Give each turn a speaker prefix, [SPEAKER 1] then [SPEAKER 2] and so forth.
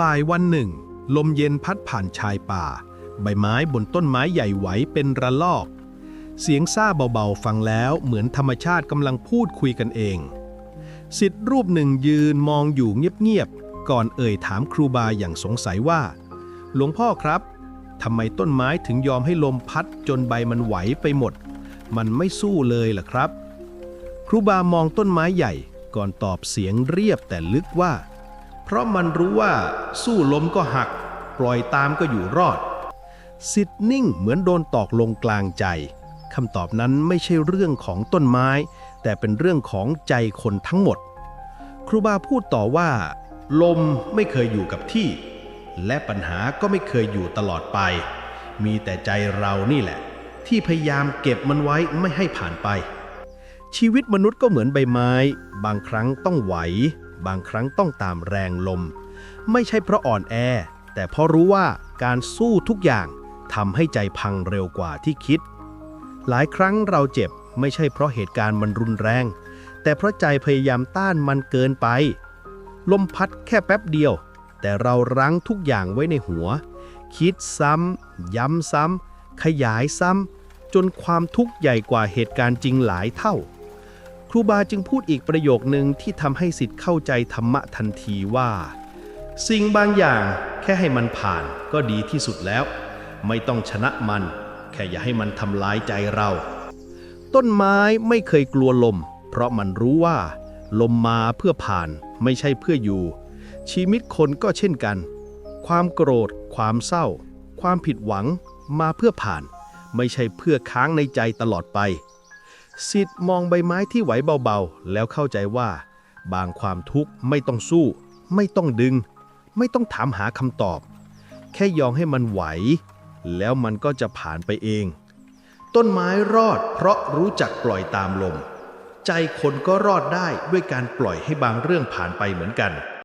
[SPEAKER 1] บ่ายวันหนึ่ง ลมเย็นพัดผ่านชายป่า ใบไม้บนต้นไม้ใหญ่ไหวเป็นระลอก เสียงซ่าเบาๆฟังแล้วเหมือนธรรมชาติกำลังพูดคุยกันเองสิทธิ์รูปหนึ่งยืนมองอยู่เงียบๆก่อนเอ่ยถามครูบาอย่างสงสัยว่า หลวงพ่อครับทำไมต้นไม้ถึงยอมให้ลมพัดจนใบมันไหวไปหมด มันไม่สู้เลยล่ะครับ ครูบามองต้นไม้ใหญ่ก่อนตอบเสียงเรียบแต่ลึกว่า เพราะมันรู้ว่าสู้ลมก็หัก ปล่อยตามก็อยู่รอด สิทธิ์นิ่งเหมือนโดนตอกลงกลางใจคำตอบนั้นไม่ใช่เรื่องของต้นไม้ แต่เป็นเรื่องของใจคนทั้งหมด ครูบาพูดต่อว่า ลมไม่เคยอยู่กับที่ และปัญหาก็ไม่เคยอยู่ตลอดไป มีแต่ใจเรานี่แหละ ที่พยายามเก็บมันไว้ไม่ให้ผ่านไป ชีวิตมนุษย์ก็เหมือนใบไม้ บางครั้งต้องไหว บางครั้งต้องตามแรงลม ไม่ใช่เพราะอ่อนแอ แต่เพราะรู้ว่าการสู้ทุกอย่างทำให้ใจพังเร็วกว่าที่คิด หลายครั้งเราเจ็บไม่ใช่เพราะเหตุการณ์มันรุนแรง แต่เพราะใจพยายามต้านมันเกินไป ลมพัดแค่แป๊บเดียว แต่เรารั้งทุกอย่างไว้ในหัว คิดซ้ำ ย้ำซ้ำ ขยายซ้ำ จนความทุกข์ใหญ่กว่าเหตุการณ์จริงหลายเท่า ครูบาจึงพูดอีกประโยคนึงที่ทำให้สิทธิ์เข้าใจธรรมะทันทีว่า สิ่งบางอย่างแค่ให้มันผ่านก็ดีที่สุดแล้ว ไม่ต้องชนะมัน แค่อย่าให้มันทำลายใจเรา ต้นไม้ไม่เคยกลัวลม เพราะมันรู้ว่า ลมมาเพื่อผ่านไม่ใช่เพื่ออยู่ ชีวิตคนก็เช่นกัน ความโกรธ ความเศร้า ความผิดหวังมาเพื่อผ่าน ไม่ใช่เพื่อค้างในใจตลอดไป สิทธิ์มองใบไม้ที่ไหวเบาๆ แล้วเข้าใจว่า บางความทุกข์ไม่ต้องสู้ ไม่ต้องดึง ไม่ต้องถามหาคำตอบ แค่ยอมให้มันไหว แล้วมันก็จะผ่านไปเอง ต้นไม้รอดเพราะรู้จักปล่อยตามลม ใจคนก็รอดได้ด้วยการปล่อยให้บางเรื่องผ่านไปเหมือนกัน